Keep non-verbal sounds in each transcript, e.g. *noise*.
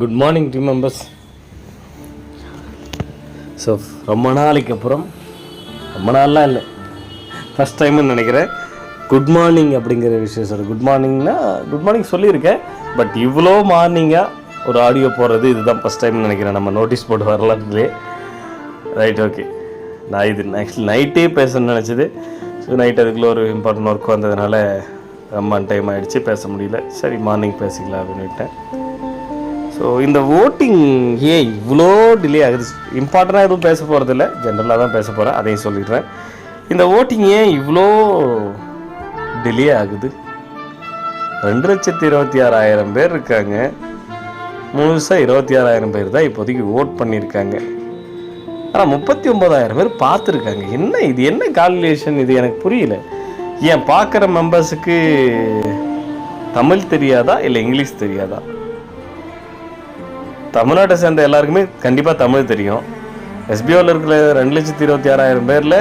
Good morning team members so ரொம்ப நாளைக்கு அப்புறம் ரொம்ப நாள்லாம் இல்லை. ஃபஸ்ட் டைம்னு நினைக்கிறேன். குட் மார்னிங் அப்படிங்கிற விஷயம் சார் குட் மார்னிங்னா குட் மார்னிங் சொல்லியிருக்கேன். பட் இவ்வளோ மார்னிங்காக ஒரு ஆடியோ போடுறது இதுதான் ஃபஸ்ட் டைம்னு நினைக்கிறேன். நம்ம நோட்டீஸ் போட்டு வரலாற்றுலே. ரைட் ஓகே நான் இது நெக்ஸ்ட் நைட்டே பேசணும்னு நினச்சது. ஸோ நைட் அதுக்குள்ளே ஒரு இம்பார்ட்டன்ட் ஒர்க் வந்ததுனால ரொம்ப டைம் ஆகிடுச்சு பேச முடியல. சரி மார்னிங் பேசிக்கலாம் அப்படின்னு விட்டேன். ஸோ இந்த ஓட்டிங் ஏன் இவ்வளோ டிலே ஆகுது? இம்பார்ட்டண்ட்டாக எதுவும் பேச போகிறதில்ல ஜென்ரலாக தான் பேச போகிறேன் அதையும் சொல்லிடுறேன். இந்த ஓட்டிங் ஏன் இவ்வளோ டிலே ஆகுது? ரெண்டு லட்சத்தி இருபத்தி ஆறாயிரம் பேர் இருக்காங்க. முழுசாக இருபத்தி ஆறாயிரம் பேர் தான் இப்போதைக்கு ஓட் பண்ணியிருக்காங்க. ஆனால் முப்பத்தி ஒம்பதாயிரம் பேர் பார்த்துருக்காங்க. என்ன இது? என்ன கால்குலேஷன் இது? எனக்கு புரியல. ஏன் பார்க்குற மெம்பர்ஸுக்கு தமிழ் தெரியாதா? இல்லை இங்கிலீஷ் தெரியாதா? தமிழ்நாட்டை சேர்ந்த எல்லாருக்குமே கண்டிப்பாக தமிழ் தெரியும். எஸ்பிஓவில் இருக்கிற ரெண்டு லட்சத்தி இருபத்தி ஆறாயிரம் பேரில்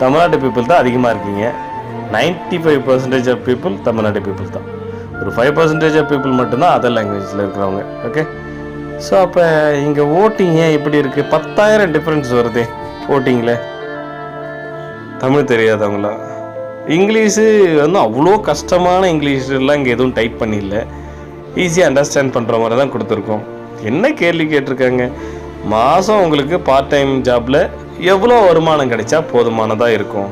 தமிழ்நாட்டு பீப்புள் தான் அதிகமாக இருக்கீங்க. 95% ஃபைவ் பர்சன்டேஜ் ஆஃப் பீப்புள் தமிழ்நாட்டு பீப்புள் தான். ஒரு ஃபைவ் பர்சன்டேஜ் ஆஃப் பீப்புள் மட்டும்தான் அதர் லாங்குவேஜில் இருக்கிறவங்க. ஓகே ஸோ அப்போ இங்கே ஓட்டிங் ஏன் இப்படி இருக்குது பத்தாயிரம் டிஃப்ரென்ஸ் வருது ஓட்டிங்கில் தமிழ் தெரியாதவங்களாம் இங்கிலீஷு வந்து அவ்வளோ கஷ்டமான இங்கிலீஷ்லாம் இங்கே எதுவும் டைப் பண்ணிடல ஈஸியாக அண்டர்ஸ்டாண்ட் பண்ணுற மாதிரி தான் கொடுத்துருக்கோம். என்ன கேள்வி கேட்டிருக்காங்க? மாதம் உங்களுக்கு பார்ட் டைம் ஜாப்பில் எவ்வளோ வருமானம் கிடைச்சா போதுமானதாக இருக்கும்?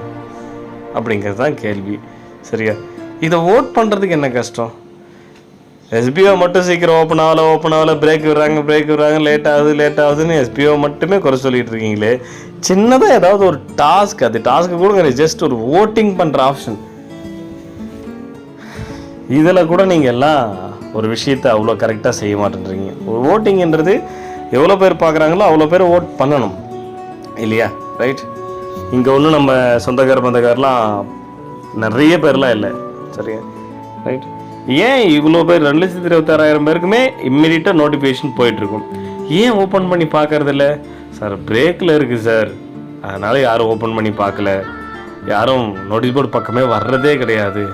அப்படிங்கிறது தான் கேள்வி. சரியா? இதை ஓட் பண்ணுறதுக்கு என்ன கஷ்டம்? எஸ்பிஓ மட்டும் சீக்கிரம் ஓப்பன் ஆகலை ஓப்பன் ஆகலை பிரேக் விடுறாங்க பிரேக் விடுறாங்க லேட் ஆகுது லேட் ஆகுதுன்னு எஸ்பிஓ மட்டுமே குறை சொல்லிட்டு இருக்கீங்களே. சின்னதாக ஏதாவது ஒரு டாஸ்க் அது டாஸ்க்கு கூட ஜஸ்ட் ஒரு ஓட்டிங் பண்ணுற ஆப்ஷன் இதில் கூட நீங்கள் எல்லாம் ஒரு விஷயத்தை அவ்வளோ கரெக்டாக செய்ய மாட்டேன்றீங்க. ஒரு ஓட்டிங்ன்றது எவ்வளோ பேர் பார்க்குறாங்களோ அவ்வளோ பேர் ஓட் பண்ணணும். இல்லையா? ரைட் இங்கே ஒன்றும் நம்ம சொந்தக்கார பந்தக்காரெலாம் நிறைய பேர்லாம் இல்லை. சரியா? ரைட் ஏன் இவ்வளோ பேர் ரெண்டு லட்சத்தி இருபத்தாறாயிரம் பேருக்குமே இம்மிடியட்டாக நோட்டிஃபிகேஷன் போயிட்டுருக்கும்? ஏன் ஓப்பன் பண்ணி பார்க்குறதில்ல? சார் பிரேக்கில் இருக்குது சார் அதனால் யாரும் ஓப்பன் பண்ணி பார்க்கல. யாரும் நோட்டீஸ் போர்டு பக்கமே வர்றதே கிடையாது.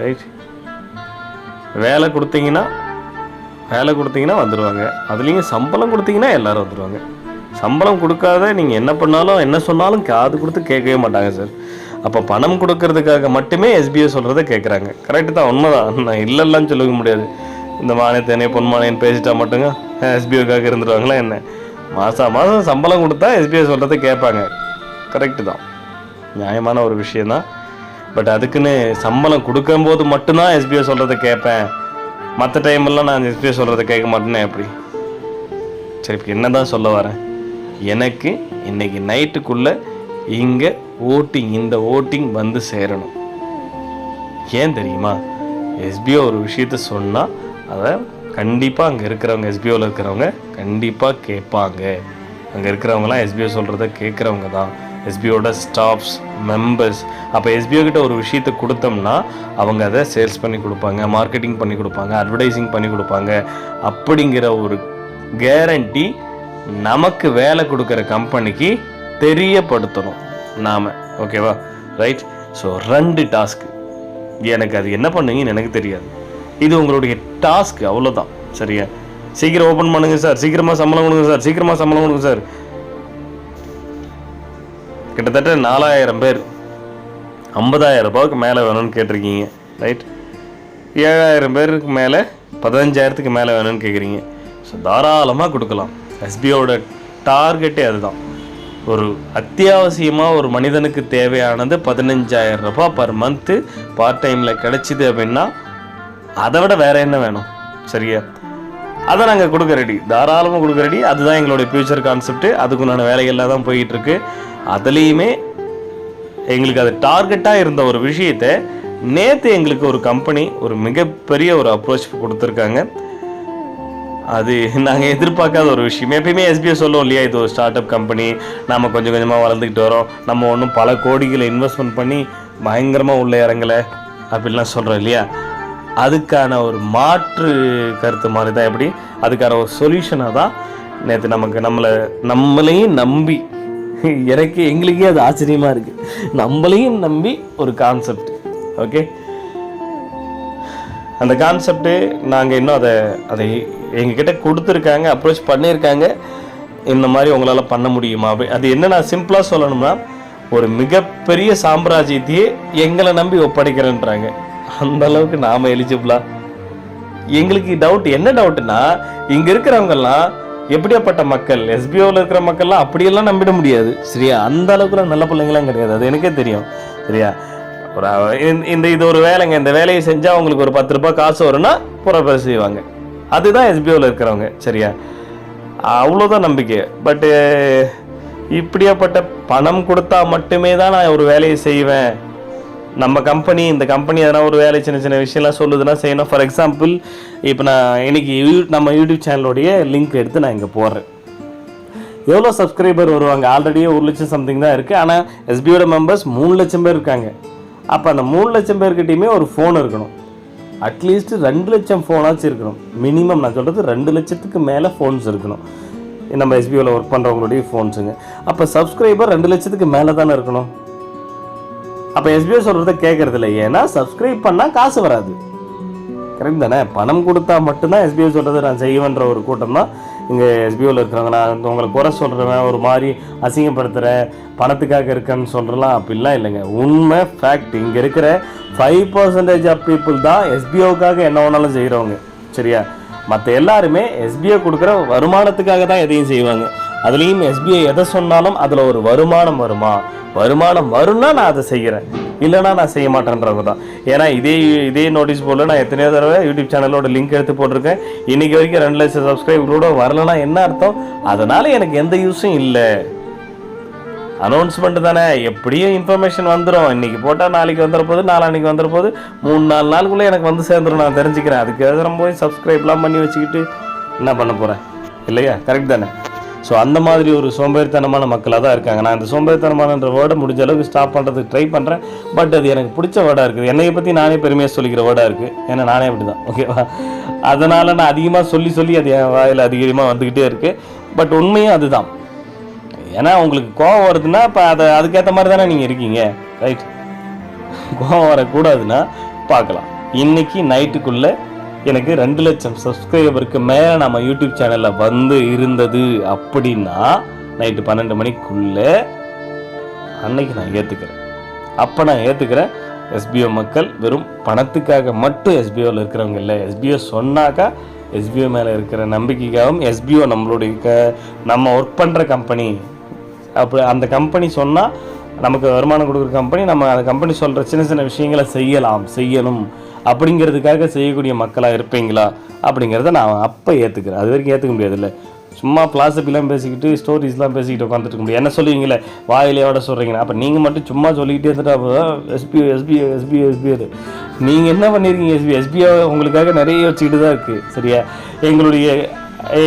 ரைட் வேலை கொடுத்தீங்கன்னா வேலை கொடுத்தீங்கன்னா வந்துடுவாங்க அதுலேயும் சம்பளம் கொடுத்தீங்கன்னா எல்லோரும் வந்துடுவாங்க சம்பளம் கொடுக்காத நீங்கள் என்ன பண்ணாலும் என்ன சொன்னாலும் காது கொடுத்து கேட்கவே மாட்டாங்க சார் அப்போ பணம் கொடுக்கறதுக்காக மட்டுமே எஸ்பிஐ சொல்கிறத கேட்குறாங்க கரெக்டு தான் உண்மைதான். நான் இல்லைல்லாம் சொல்ல முடியாது. இந்த மானியத்தேனே பொன்மானியன் பேசிட்டா மட்டுங்க எஸ்பிஐக்காக இருந்துருவாங்களா என்ன? மாதம் மாதம் சம்பளம் கொடுத்தா எஸ்பிஐ சொல்கிறத கேட்பாங்க. கரெக்டு தான். நியாயமான ஒரு விஷயந்தான் பட் அதுக்குன்னு சம்பளம் கொடுக்கும்போது மட்டும்தான் எஸ்பிஐ சொல்கிறத கேட்பேன். மற்ற டைமெல்லாம் நான் எஸ்பிஐ சொல்கிறத கேட்க மாட்டேனே எப்படி சரி இப்போ என்ன தான் சொல்ல வரேன்? எனக்கு இன்னைக்கு நைட்டுக்குள்ளே இங்கே ஓட்டிங் இந்த ஓட்டிங் வந்து சேரணும். ஏன் தெரியுமா? எஸ்பிஓ ஒரு விஷயத்த சொன்னால் அதை கண்டிப்பாக அங்கே இருக்கிறவங்க எஸ்பிஓவில் இருக்கிறவங்க கண்டிப்பாக கேட்பாங்க. அங்கே இருக்கிறவங்கலாம் எஸ்பிஓ சொல்கிறத கேட்குறவங்க தான். எஸ்பிஓட ஸ்டாஃப்ஸ் மெம்பர்ஸ் அப்போ எஸ்பிஓ கிட்ட ஒரு விஷயத்தை கொடுத்தோம்னா அவங்க அதை சேல்ஸ் பண்ணி கொடுப்பாங்க மார்க்கெட்டிங் பண்ணி கொடுப்பாங்க அட்வர்டைஸிங் பண்ணி கொடுப்பாங்க. அப்படிங்கிற ஒரு கேரண்டி நமக்கு வேலை கொடுக்குற கம்பெனிக்கு தெரியப்படுத்தணும் நாம். ஓகேவா ரைட் ஸோ ரெண்டு டாஸ்க்கு எனக்கு அது என்ன பண்ணுங்கன்னு எனக்கு தெரியாது. இது உங்களுடைய டாஸ்க் அவ்வளோதான் சரியா? சீக்கிரம் ஓப்பன் பண்ணுங்கள் சார் சீக்கிரமாக சம்பளம் கொடுங்க சார் சீக்கிரமாக சம்பளம் கொடுங்க சார் கிட்டத்தட்ட நாலாயிரம் பேர். ஐம்பதாயிரம் ரூபாய்க்கு மேலே வேணும்னு கேட்டிருக்கீங்க ரைட் ஏழாயிரம் பேருக்கு மேலே பதினஞ்சாயிரத்துக்கு மேலே வேணும்னு கேட்குறீங்க ஸோ தாராளமாக கொடுக்கலாம். எஸ்பிஓட டார்கெட்டே அதுதான். ஒரு அத்தியாவசியமாக ஒரு மனிதனுக்கு தேவையானது பதினஞ்சாயிரம் ரூபாய் பர் மந்த்து பார்ட் டைமில் கிடைச்சிது அப்படின்னா அதை விட வேற என்ன வேணும்? சரியா? அதை நாங்கள் கொடுக்க ரெடி தாராளமாக கொடுக்க ரெடி அதுதான் எங்களுடைய ஃபியூச்சர் கான்செப்ட் அதுக்குண்டான வேலைகள்லாம் தான் போயிட்டுருக்கு அதுலேயுமே எங்களுக்கு அது டார்கெட்டாக இருந்த ஒரு விஷயத்தை நேற்று எங்களுக்கு ஒரு கம்பெனி ஒரு மிகப்பெரிய ஒரு அப்ரோச் கொடுத்துருக்காங்க. அது நாங்கள் எதிர்பார்க்காத ஒரு விஷயம். எப்பயுமே எஸ்பிஐ சொல்லுவோம் இல்லையா இது ஒரு ஸ்டார்ட் அப் கம்பெனி நம்ம கொஞ்சம் கொஞ்சமாக வளர்ந்துக்கிட்டு வரோம். நம்ம ஒன்றும் பல கோடிகளை இன்வெஸ்ட்மெண்ட் பண்ணி பயங்கரமாக உள்ள இறங்கலை அப்படின்லாம் சொல்கிறோம் இல்லையா? அதுக்கான ஒரு மாற்று கருத்து மாதிரி தான் எப்படி? அதுக்கான ஒரு சொல்யூஷனாக தான் நேற்று நமக்கு நம்மளை நம்மளையும் நம்பி எனக்கு எங்களுக்கே அது ஆச்சரியமாக இருக்குது நம்மளையும் நம்பி ஒரு கான்செப்ட் ஓகே அந்த கான்செப்ட்டு நாங்கள் இன்னும் அதை அதை எங்ககிட்ட கொடுத்துருக்காங்க அப்ரோச் பண்ணியிருக்காங்க. இந்த மாதிரி உங்களால் பண்ண முடியுமா? அது என்ன நான் சிம்பிளாக சொல்லணும்னா ஒரு மிகப்பெரிய சாம்ராஜ்யத்தையே எங்களை நம்பி ஒப்படைக்கிறேன்றாங்க. அந்த அளவுக்கு நாம எலிஜிபிளா எங்களுக்கு டவுட் என்ன டவுட்னா இங்க இருக்கிறவங்கெல்லாம் எப்படியாப்பட்ட மக்கள்? எஸ்பிஓவில் இருக்கிற மக்கள்லாம் அப்படியெல்லாம் நம்பிட முடியாது. சரியா? அந்த அளவுக்குலாம் நல்ல பிள்ளைங்களாம் கிடையாது. அது எனக்கே தெரியும். சரியா? ஒரு இந்த- இது ஒரு வேலைங்க. இந்த வேலையை செஞ்சா உங்களுக்கு ஒரு பத்து ரூபாய் காசு வரும்னா புற செய்வாங்க. அதுதான் எஸ்பிஓவில் இருக்கிறவங்க. சரியா? அவ்வளோதான் நம்பிக்கை. பட்டு இப்படியாப்பட்ட பணம் கொடுத்தா மட்டுமே தான் நான் ஒரு வேலையை செய்வேன். நம்ம கம்பெனி இந்த கம்பெனி எதனா ஒரு வேலை சின்ன சின்ன விஷயம்லாம் சொல்லுதுன்னா செய்யணும். ஃபார் எக்ஸாம்பிள் இப்போ நான் இன்றைக்கி யூ- நம்ம யூடியூப் சேனலோடைய லிங்க் எடுத்து நான் இங்கே போடுறேன். எவ்வளோ சப்ஸ்கிரைபர் வருவாங்க? ஆல்ரெடியே ஒரு லட்சம் சம்திங் தான் இருக்குது ஆனால் எஸ்பியோட மெம்பர்ஸ் மூணு லட்சம் பேர் இருக்காங்க. அப்போ அந்த மூணு லட்சம் பேர்கிட்டையுமே ஒரு ஃபோன் இருக்கணும். அட்லீஸ்ட் ரெண்டு லட்சம் ஃபோனாச்சும் இருக்கணும். மினிமம் நான் சொல்கிறது ரெண்டு லட்சத்துக்கு மேலே ஃபோன்ஸ் இருக்கணும். நம்ம எஸ்பிஓவில் ஒர்க் பண்ணுறவங்களுடைய ஃபோன்ஸுங்க அப்போ சப்ஸ்கிரைபர் ரெண்டு லட்சத்துக்கு மேலே தானே இருக்கணும்? அப்போ எஸ்பிஓ சொல்கிறத கேட்கறது இல்லை ஏன்னா சப்ஸ்கிரைப் பண்ணால் காசு வராது. கரெக்ட் தானே? பணம் கொடுத்தா மட்டும்தான் எஸ்பிஓ சொல்கிறத நான் செய்வேன்ற ஒரு கூட்டம் தான் இங்கே எஸ்பிஓவில் இருக்கிறவங்க நான் உங்களை குறை சொல்கிறவன் ஒரு மாதிரி அசிங்கப்படுத்துகிறேன் பணத்துக்காக இருக்கேன்னு சொல்கிறலாம் அப்படிலாம் இல்லைங்க. உண்மை ஃபேக்ட் இங்கே இருக்கிற ஃபைவ் பர்சன்டேஜ் ஆஃப் பீப்புள் தான் எஸ்பிஓக்காக என்ன வேணாலும் செய்கிறவங்க சரியா? மற்ற எல்லாருமே எஸ்பிஐ கொடுக்குற வருமானத்துக்காக தான் எதையும் செய்வாங்க. அதுலேயும் எஸ்பிஐ எதை சொன்னாலும் அதில் ஒரு வருமானம் வருமா? வருமானம் வரும்னா நான் அதை செய்கிறேன் இல்லைன்னா நான் செய்ய மாட்டேன்றவங்க தான் ஏன்னா இதே இதே நோட்டீஸ் போர்டில் நான் எத்தனையோ தடவை யூடியூப் சேனலோட லிங்க் எடுத்து போட்டிருக்கேன். இன்னைக்கு வரைக்கும் ரெண்டு லட்சம் சப்ஸ்கிரைபரோட வரலன்னா என்ன அர்த்தம்? அதனால எனக்கு எந்த யூஸும் இல்லை. அனௌன்ஸ்மெண்ட் தானே. எப்படியும் இன்ஃபர்மேஷன் வந்துடும் இன்னைக்கு போட்டால் நாளைக்கு வந்துட நாளான்னைக்கு வந்துட போது மூணு நாலு நாளுக்குள்ளே எனக்கு வந்து சேர்ந்துடும் நான் தெரிஞ்சுக்கிறேன். அதுக்கு நம்ம போய் சப்ஸ்கிரைப்லாம் பண்ணி வச்சுக்கிட்டு என்ன பண்ண போகிறேன் இல்லையா? கரெக்ட் தானே. ஸோ அந்த மாதிரி ஒரு சோம்பேறித்தனமான மக்களாக தான் இருக்காங்க. நான் இந்த சோம்பேறித்தனமானன்ற வேர்டை முடிஞ்ச அளவுக்கு ஸ்டாப் பண்ணுறதுக்கு ட்ரை பண்ணுறேன் பட் அது எனக்கு பிடிச்ச வேர்டாக இருக்குது. என்னையை பற்றி நானே பெருமையாக சொல்லிக்கிற வேர்டாக இருக்குது ஏன்னா நானே அப்படி தான் ஓகேவா அதனால் நான் அதிகமாக சொல்லி சொல்லி அது என் வாயில் அதிகமாக வந்துக்கிட்டே இருக்குது பட் உண்மையும் அதுதான். ஏன்னா உங்களுக்கு கோவம் வருதுன்னா இப்போ அதை அதுக்கேற்ற மாதிரி தானே நீங்கள் இருக்கீங்க. ரைட் கோவம் வரக்கூடாதுன்னா பார்க்கலாம். இன்னைக்கு நைட்டுக்குள்ளே எனக்கு ரெண்டு லட்சம் சப்ஸ்கிரைபருக்கு மேலே நம்ம யூடியூப் சேனலில் வந்து இருந்தது அப்படின்னா நைட்டு பன்னெண்டு மணிக்குள்ளே அன்னைக்கு நான் ஏற்றுக்கிறேன் அப்போ நான் ஏற்றுக்கிறேன் எஸ்பிஓ மக்கள் வெறும் பணத்துக்காக மட்டும் எஸ்பிஓவில் இருக்கிறவங்க இல்லை. எஸ்பிஓ சொன்னாக்கா எஸ்பிஓ மேலே இருக்கிற நம்பிக்கைக்காகவும் எஸ்பிஓ நம்மளுடைய க நம்ம ஒர்க் பண்ணுற கம்பெனி அப்படி அந்த கம்பெனி சொன்னால் நமக்கு வருமானம் கொடுக்குற கம்பெனி நம்ம அந்த கம்பெனி சொல்கிற சின்ன சின்ன விஷயங்களை செய்யலாம் செய்யணும். அப்படிங்கிறதுக்காக செய்யக்கூடிய மக்களாக இருப்பீங்களா? அப்படிங்கிறத நான் அப்போ ஏற்றுக்கிறேன் அது வரைக்கும் ஏற்றுக்க முடியாதுல்ல. சும்மா பிலாசபிலாம் பேசிக்கிட்டு ஸ்டோரிஸ்லாம் பேசிக்கிட்டு உட்காந்துட்டு முடியும் என்ன சொல்லுவீங்களே? வாயிலையோட சொல்கிறீங்கன்னா அப்போ நீங்கள் மட்டும் சும்மா சொல்லிக்கிட்டே இருந்துட்டு அப்போ எஸ்பி எஸ்பி எஸ்பி அது நீங்கள் என்ன பண்ணியிருக்கீங்க எஸ்பி எஸ்பிஓ உங்களுக்காக நிறைய வச்சுக்கிட்டு தான் இருக்குது சரியா? எங்களுடைய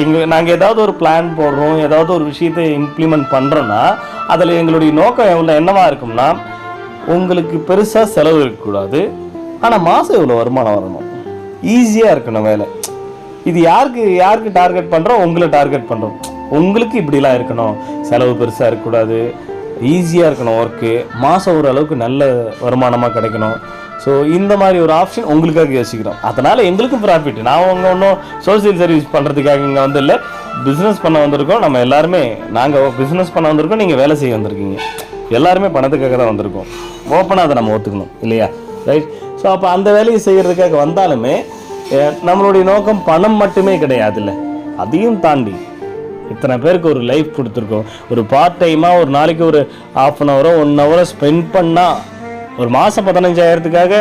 எங்கள் நாங்கள் ஏதாவது ஒரு பிளான் போடுறோம் ஏதாவது ஒரு விஷயத்தை இம்ப்ளிமெண்ட் பண்ணுறோன்னா அதில் எங்களுடைய நோக்கம் எவ்வளோ என்னவாக இருக்கும்னா உங்களுக்கு பெருசாக செலவு இருக்கக்கூடாது. ஆனால் மாதம் இவ்வளோ வருமானம் வரணும்? ஈஸியாக இருக்கணும் வேலை. இது யாருக்கு யாருக்கு டார்கெட் பண்ணுறோம் உங்களை டார்கெட் பண்ணுறோம் உங்களுக்கு இப்படிலாம் இருக்கணும். செலவு பெருசாக இருக்கக்கூடாது. ஈஸியாக இருக்கணும் ஒர்க்கு மாதம் ஓரளவுக்கு நல்ல வருமானமாக கிடைக்கணும். ஸோ இந்த மாதிரி ஒரு ஆப்ஷன் உங்களுக்காக யோசிக்கிறோம். அதனால் எங்களுக்கும் ப்ராஃபிட் நான் அவங்க ஒன்றும் சோஷியல் சர்வீஸ் பண்ணுறதுக்காக இங்கே வந்து இல்லை பிஸ்னஸ் பண்ண வந்திருக்கோம். நம்ம எல்லாருமே நாங்கள் பிஸ்னஸ் பண்ண வந்திருக்கோம். நீங்கள் வேலை செய்ய வந்திருக்கீங்க. எல்லாருமே பணத்துக்காக தான் வந்திருக்கோம். ஓப்பனாக அதை நம்ம ஒத்துக்கணும். இல்லையா? ரைட் ஸோ அப்போ அந்த வேலையை செய்கிறதுக்காக வந்தாலுமே நம்மளுடைய நோக்கம் பணம் மட்டுமே கிடையாதுல்ல. அதையும் தாண்டி இத்தனை பேருக்கு ஒரு லைஃப் கொடுத்துருக்கோம். ஒரு பார்ட் டைமாக ஒரு நாளைக்கு ஒரு ஆஃப் அன் ஹவரோ ஒன் ஹவரோ ஸ்பெண்ட் பண்ணால் ஒரு மாதம் பதினஞ்சாயிரத்துக்காக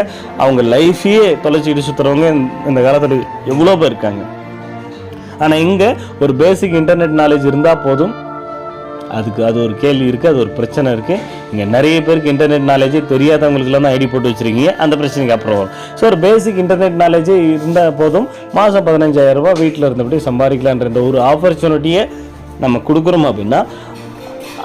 அவங்க லைஃபையே தொலைச்சிக்கிட்டு சுற்றுறவங்க இந்த காலத்தில் எவ்வளோ பேர் இருக்காங்க. ஆனால் இங்கே ஒரு பேசிக் இன்டர்நெட் நாலேஜ் இருந்தால் போதும். அதுக்கு அது ஒரு கேள்வி இருக்குது அது ஒரு பிரச்சனை இருக்குது இங்கே நிறைய பேருக்கு இன்டர்நெட் நாலேஜே தெரியாதவங்களுக்குலாம் தான் ஐடி போட்டு வச்சிருக்கீங்க. அந்த பிரச்சனைக்கு அப்புறம் வரும். ஸோ ஒரு பேசிக் இன்டர்நெட் நாலேஜே இருந்தால் போதும். மாதம் பதினஞ்சாயிரரூபா வீட்டில் இருந்தபடி சம்பாதிக்கலான்ற ஒரு ஆப்பர்ச்சுனிட்டியை நம்ம கொடுக்குறோம் அப்படின்னா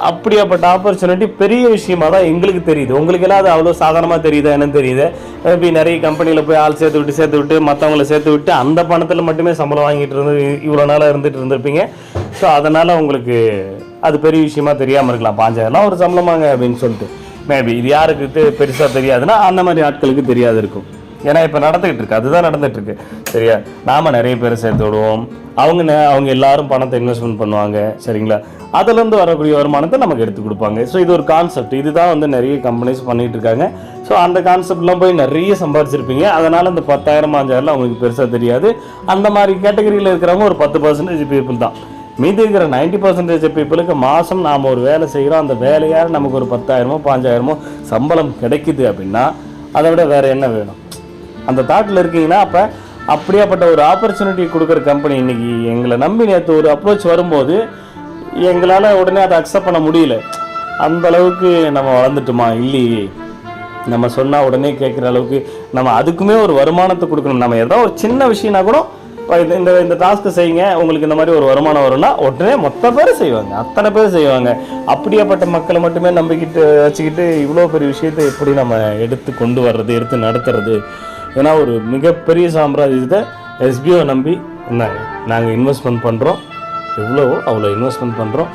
அப்படியாப்பட்ட ஆப்பர்ச்சுனிட்டி பெரிய விஷயமா தான் எங்களுக்கு தெரியுது. உங்களுக்கு எல்லாம் அது அவ்வளோ சாதாரணமாக தெரியுதா என்னன்னு தெரியுது. மேபி நிறைய கம்பெனியில் போய் ஆள் சேர்த்து விட்டு சேர்த்து விட்டு மற்றவங்கள சேர்த்து விட்டு அந்த பணத்தில் மட்டுமே சம்பளம் வாங்கிட்டு இருந்து இவ்வளோ நாளாக இருந்துட்டு இருந்திருப்பீங்க. ஸோ அதனால் உங்களுக்கு அது பெரிய விஷயமா தெரியாமல் இருக்கலாம். பாஞ்சாயிரம்லாம் ஒரு சம்பளமாங்க அப்படின்னு சொல்லிட்டு. மேபி இது யாருக்கு பெருசாக தெரியாதுன்னா அந்த மாதிரி ஆட்களுக்கு தெரியாது இருக்கும். ஏன்னா இப்போ நடந்துகிட்டு இருக்கு. அதுதான் நடந்துட்டு இருக்கு. சரியா? நாம நிறைய பேர் சேர்த்து விடுவோம். அவங்க நெ- அவங்க எல்லாரும் பணத்தை இன்வெஸ்ட்மெண்ட் பண்ணுவாங்க. சரிங்களா? அதுலேருந்து வரக்கூடிய வருமானத்தை நமக்கு எடுத்து கொடுப்பாங்க. ஸோ இது ஒரு கான்செப்ட் இதுதான் வந்து நிறைய கம்பெனிஸ் பண்ணிட்டு இருக்காங்க. ஸோ அந்த கான்செப்ட்லாம் போய் நிறைய சம்பாதிச்சிருப்பீங்க அதனால இந்த பத்தாயிரம் அஞ்சாயிரம் அவங்களுக்கு பெருசாக தெரியாது. அந்த மாதிரி கேட்டகரியில் இருக்கிறவங்க ஒரு பத்து பர்சன்டேஜ் பீப்புள் தான். மீதி இருக்கிற நைன்டி பர்சன்டேஜ் பீப்புளுக்கு மாதம் நாம் ஒரு வேலை செய்கிறோம் அந்த வேலையால் நமக்கு ஒரு பத்தாயிரமோ பாஞ்சாயிரமோ சம்பளம் கிடைக்குது அப்படின்னா அதை விட வேறு என்ன வேணும்? அந்த தாட்டில் இருக்கீங்கன்னா அப்போ அப்படியாப்பட்ட ஒரு ஆப்பர்ச்சுனிட்டி கொடுக்குற கம்பெனி இன்னைக்கு எங்களை நம்பி நேற்று ஒரு அப்ரோச் வரும்போது எங்களால் உடனே அதை அக்செப்ட் பண்ண முடியல. அந்த அளவுக்கு நம்ம வளர்ந்துட்டோமா? இல்லையே. நம்ம சொன்னால் உடனே கேட்குற அளவுக்கு நம்ம அதுக்குமே ஒரு வருமானத்தை கொடுக்கணும். நம்ம ஏதோ ஒரு சின்ன விஷயம்னா கூட இப்போ இந்த இந்த இந்த டாஸ்க்கு செய்யுங்க உங்களுக்கு இந்த மாதிரி ஒரு வருமானம் வரும்னா உடனே மொத்த பேர் செய்வாங்க. அத்தனை பேர் செய்வாங்க. அப்படியாப்பட்ட மக்களை மட்டுமே நம்பிக்கிட்டு வச்சுக்கிட்டு இவ்வளோ பெரிய விஷயத்தை எப்படி நம்ம எடுத்து கொண்டு வர்றது எடுத்து நடத்துறது? ஏன்னா ஒரு மிகப்பெரிய சாம்ராஜ்யத்தை எஸ்பிஓ நம்பி இருந்தாங்க. நாங்கள் இன்வெஸ்ட்மெண்ட் பண்ணுறோம் எவ்வளவோ அவ்வளோ இன்வெஸ்ட்மெண்ட் பண்ணுறோம்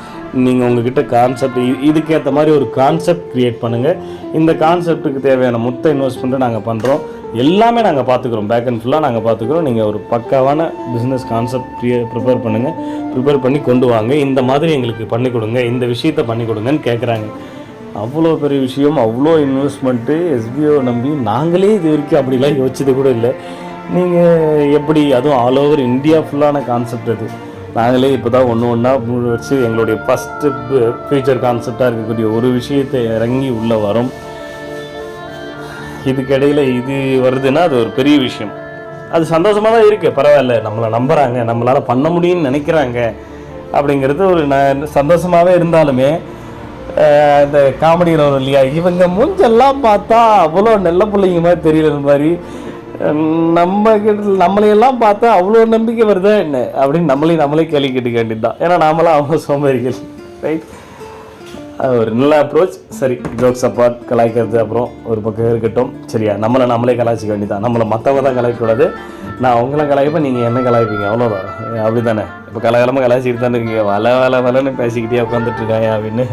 நீங்கள் உங்ககிட்ட கான்செப்ட் இதுக்கேற்ற மாதிரி ஒரு கான்செப்ட் க்ரியேட் பண்ணுங்கள் இந்த கான்செப்ட்டுக்கு தேவையான மொத்த இன்வெஸ்ட்மெண்ட்டை நாங்கள் பண்ணுறோம் எல்லாமே நாங்கள் பார்த்துக்குறோம் பேக் அண்ட் ஃபுல்லாக நாங்கள் பார்த்துக்குறோம் நீங்கள் ஒரு பக்காவான பிஸ்னஸ் கான்செப்ட் க்ரியே ப்ரிப்பேர் பண்ணுங்கள் ப்ரிப்பேர் பண்ணி கொண்டு வாங்க. இந்த மாதிரி எங்களுக்கு பண்ணி கொடுங்க. இந்த விஷயத்த பண்ணி கொடுங்கன்னு கேட்குறாங்க அவ்வளோ பெரிய விஷயம் அவ்வளோ இன்வெஸ்ட்மெண்ட்டு எஸ்பிஓ நம்பி நாங்களே இது வரைக்கும் அப்படிலாம் யோசிச்சது கூட இல்லை. நீங்கள் எப்படி அதுவும் ஆல் ஓவர் இந்தியா ஃபுல்லான கான்செப்ட் அது. நாங்களே இப்போ தான் ஒன்று ஒன்றா வச்சு எங்களுடைய ஃபஸ்ட்டு ஃபியூச்சர் கான்செப்டாக இருக்கக்கூடிய ஒரு விஷயத்தை இறங்கி உள்ளே வரும். இதுக்கிடையில் இது வருதுன்னா அது ஒரு பெரிய விஷயம். அது சந்தோஷமாக தான் இருக்குது பரவாயில்ல நம்மளை நம்புகிறாங்க நம்மளால் பண்ண முடியும்னு நினைக்கிறாங்க. அப்படிங்கிறது ஒரு ந சந்தோஷமாகவே இருந்தாலுமே இந்த காமெடியில் வரும் இல்லையா? இவங்க மூஞ்செல்லாம் பார்த்தா அவ்வளோ நல்ல பிள்ளைங்க மாதிரி தெரியல மாதிரி. நம்ம கிட்ட நம்மளையெல்லாம் பார்த்தா அவ்வளோ நம்பிக்கை வருதா என்ன? அப்படின்னு நம்மளையும் நம்மளே கேள்வி கேட்டுக்க வேண்டியதுதான். ஏன்னா நாமளாம் அவங்க சோம்பேறிகள் ரைட் அது ஒரு நல்ல அப்ரோச் சரி ஜோக்ஸ் அப்பார்ட் கலாய்க்கிறது அப்புறம் ஒரு பக்கம் இருக்கட்டும். சரியா நம்மளை நம்மளே கலாய்ச்சிக்க வேண்டியதான் நம்மளை மற்றவங்க தான் கலாய்க்கக்கூடாது. நான் உங்களை கலாய்ப்பேன் நீங்கள் என்ன கலாய்ப்பீங்க? அவ்வளோதான் அப்படி தானே இப்போ கலகலமாக கலாய்ச்சிக்கிட்டு தானே இருக்கீங்க. வலை வலை வலைன்னு பேசிக்கிட்டே உட்காந்துட்ருக்காங்க அப்படின்னு.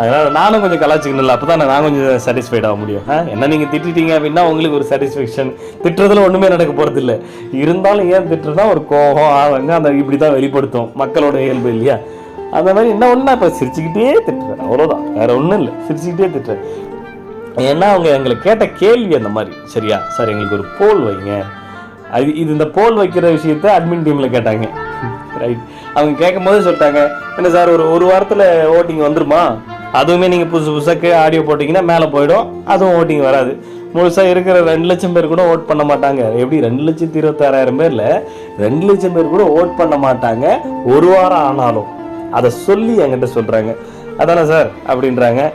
அதனால் நானும் கொஞ்சம் கலாய்ச்சிக்கணும்ல அப்போ தான் நான் கொஞ்சம் சாட்டிஸ்ஃபைட் ஆக முடியும். என்ன நீங்கள் திட்டிட்டீங்க அப்படின்னா உங்களுக்கு ஒரு சாட்டிஸ்ஃபேக்ஷன் திட்டுறதுல ஒன்றுமே நடக்க போகிறது இல்லை இருந்தாலும் ஏன் திட்டுறதுனா ஒரு கோபம் ஆவங்க அந்த இப்படி தான் வெளிப்படுத்தும் மக்களோட இயல்பு இல்லையா? அந்த மாதிரி என்ன ஒன்றா இப்போ சிரிச்சுக்கிட்டே திட்டுறேன். அவ்வளோதான் வேற ஒன்றும் இல்லை. சிரிச்சுக்கிட்டே திட்டுறேன். ஏன்னா அவங்க எங்களை கேட்ட கேள்வி அந்த மாதிரி. சரியா? சார் எங்களுக்கு ஒரு போல் வைங்க. அது இது இந்த போல் வைக்கிற விஷயத்த அட்மின் டீமில் கேட்டாங்க. *laughs* ரைட் அவங்க கேட்கும் போதே சொல்லிட்டாங்க என்ன சார் ஒரு ஒரு வாரத்தில் ஓட்டிங் வந்துருமா? அதுவுமே நீங்கள் புதுசு புதுசாக ஆடியோ போட்டிங்கன்னா மேலே போயிடும். அதுவும் ஓட்டிங் வராது. முழுசாக இருக்கிற ரெண்டு லட்சம் பேர் கூட ஓட் பண்ண மாட்டாங்க. எப்படி? ரெண்டு லட்சத்தி இருபத்தாறாயிரம் பேரில் ரெண்டு லட்சம் பேர் கூட ஓட் பண்ண மாட்டாங்க. ஒரு வாரம் ஆனாலும். அதை சொல்லி என்கிட்ட சொல்கிறாங்க அதானே சார்? அப்படின்றாங்க.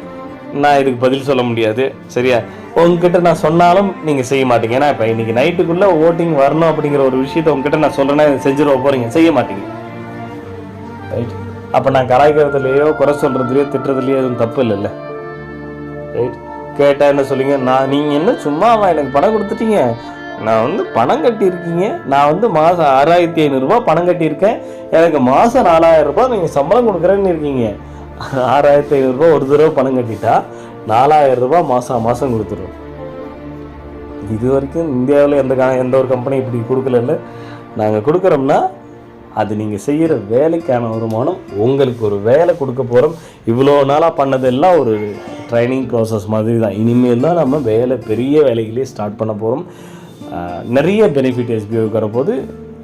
நான் இதுக்கு பதில் சொல்ல முடியாது. சரியா? உங்ககிட்ட நான் சொன்னாலும் நீங்கள் செய்ய மாட்டீங்க. ஏன்னா இப்போ இன்னைக்கு நைட்டுக்குள்ளே ஓட்டிங் வரணும் அப்படிங்கிற ஒரு விஷயத்த உங்ககிட்ட நான் சொல்கிறேன்னா செஞ்சிட போகிறீங்க செய்ய மாட்டீங்க. ரைட் அப்போ நான் கலாய்க்கிறதுலையோ குறை சொல்கிறதுலையோ திட்டுறதுலையோ எதுவும் தப்பு இல்லைல்ல? ரைட் கேட்டால் என்ன சொல்லுங்க நான் நீங்கள் என்ன சும்மாவா எனக்கு பணம் கொடுத்துட்டீங்க? நான் வந்து பணம் கட்டியிருக்கீங்க. நான் வந்து மாதம் ஆறாயிரத்தி ஐநூறுரூபா பணம் கட்டியிருக்கேன். எனக்கு மாதம் நாலாயிரம் ரூபாய் நீங்கள் சம்பளம் கொடுக்குறேன்னு இருக்கீங்க. ஆறாயிரத்தி ஐநூறுரூபா ஒரு தடவை பணம் கட்டிட்டா நாலாயிரம் ரூபாய் மாதம் மாதம் கொடுத்துரும். இது வரைக்கும் இந்தியாவில் எந்த க- எந்த ஒரு கம்பெனி இப்படி கொடுக்கல நாங்கள் கொடுக்குறோம்னா அது நீங்கள் செய்கிற வேலைக்கான வருமானம் உங்களுக்கு ஒரு வேலை கொடுக்க போகிறோம் இவ்வளோ நாளாக பண்ணதெல்லாம் ஒரு ட்ரைனிங் ப்ராசஸ் மாதிரி தான் இனிமேல் தான் நம்ம வேலை பெரிய வேலைகளே ஸ்டார்ட் பண்ண போகிறோம் நிறைய பெனிஃபிட் எஸ்பிஓக்கு வரப்போது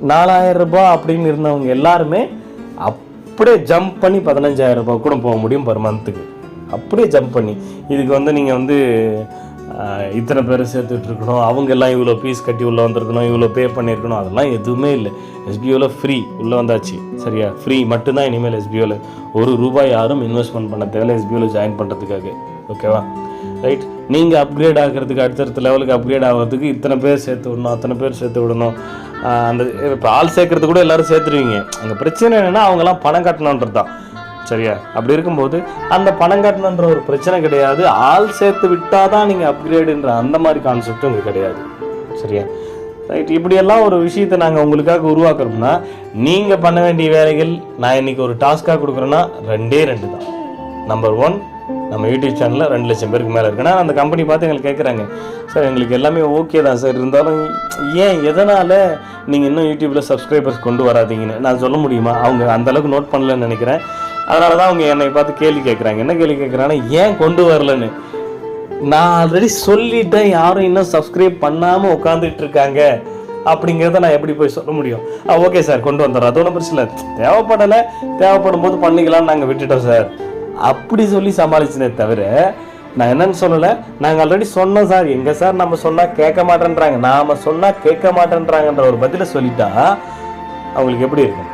நாலாயிரம் ரூபாய் அப்படின்னு இருந்தவங்க எல்லாருமே அப்படியே ஜம்ப் பண்ணி பதினஞ்சாயிரம் ரூபாய் கூட போக முடியும் பர் மந்த்துக்கு அப்படியே ஜம்ப் பண்ணி. இதுக்கு வந்து நீங்கள் வந்து இத்தனை பேரை சேர்த்துட்டு இருக்கணும் அவங்க எல்லாம் இவ்வளோ ஃபீஸ் கட்டி உள்ளே வந்திருக்கணும் இவ்வளோ பே பண்ணியிருக்கணும் அதெல்லாம் எதுவுமே இல்லை. எஸ்பிஓவில் ஃப்ரீ உள்ளே வந்தாச்சு சரியா? ஃப்ரீ மட்டும்தான் இனிமேல் எஸ்பிஓவில் ஒரு ரூபாய் யாரும் இன்வெஸ்ட்மெண்ட் பண்ண தேவையில்ல எஸ்பிஓவில் ஜாயின் பண்ணுறதுக்காக ஓகேவா ரைட் நீங்கள் அப்கிரேட் ஆகிறதுக்கு அடுத்தடுத்த லெவலுக்கு அப்கிரேட் ஆகிறதுக்கு இத்தனை பேர் சேர்த்து விடணும் அத்தனை பேர் சேர்த்து விடணும். அந்த இப்போ ஆள் சேர்க்கறது கூட எல்லாரும் சேர்த்துருவீங்க. அங்கே பிரச்சனை என்னென்னா அவங்கெல்லாம் பணம் கட்டணுன்றது தான் சரியா? அப்படி இருக்கும்போது அந்த பணம் கட்டணுன்ற ஒரு பிரச்சனை கிடையாது. ஆள் சேர்த்து விட்டால் தான் நீங்கள் அப்கிரேடுன்ற அந்த மாதிரி கான்செப்டும் இங்கே கிடையாது. சரியா? ரைட் இப்படியெல்லாம் ஒரு விஷயத்தை நாங்கள் உங்களுக்காக உருவாக்குறோம்னா நீங்கள் பண்ண வேண்டிய வேலைகள் நான் இன்னைக்கு ஒரு டாஸ்க்காக கொடுக்குறேன்னா ரெண்டே ரெண்டு தான். நம்பர் ஒன் நம்ம யூடியூப் சேனலில் ரெண்டு லட்சம் பேருக்கு மேலே இருக்குன்னா அந்த கம்பெனி பார்த்து எங்களுக்கு கேட்குறாங்க சார் எங்களுக்கு எல்லாமே ஓகே தான் சார். இருந்தாலும் ஏன் எதனால் நீங்கள் இன்னும் யூடியூப்பில் சப்ஸ்கிரைபர்ஸ் கொண்டு வராதீங்கன்னு? நான் சொல்ல முடியுமா? அவங்க அந்தளவுக்கு நோட் பண்ணலன்னு நினைக்கிறேன். அதனால தான் அவங்க என்னை பார்த்து கேள்வி கேட்குறாங்க என்ன கேள்வி கேட்குறாங்கன்னா ஏன் கொண்டு வரலன்னு. நான் ஆல்ரெடி சொல்லிட்டேன் யாரும் இன்னும் சப்ஸ்கிரைப் பண்ணாமல் உட்காந்துட்டு இருக்காங்க. அப்படிங்கிறத நான் எப்படி போய் சொல்ல முடியும்? ஆ ஓகே சார் கொண்டு வந்துடுறோம் அது ஒன்றும் பிரச்சனை இல்லை. தேவைப்படலை தேவைப்படும் போது பண்ணிக்கலாம்னு நாங்கள் விட்டுட்டோம் சார் அப்படி சொல்லி சமாளிச்சனே தவிர நான் என்னன்னு சொல்லலை. நாங்கள் ஆல்ரெடி சொன்னோம் சார் எங்கே சார் நம்ம சொன்னால் கேட்க மாட்டேன்றாங்க. நாம் சொன்னால் கேட்க மாட்டேன்றாங்கன்ற ஒரு பதிலை சொல்லிட்டா அவங்களுக்கு எப்படி இருக்கும்?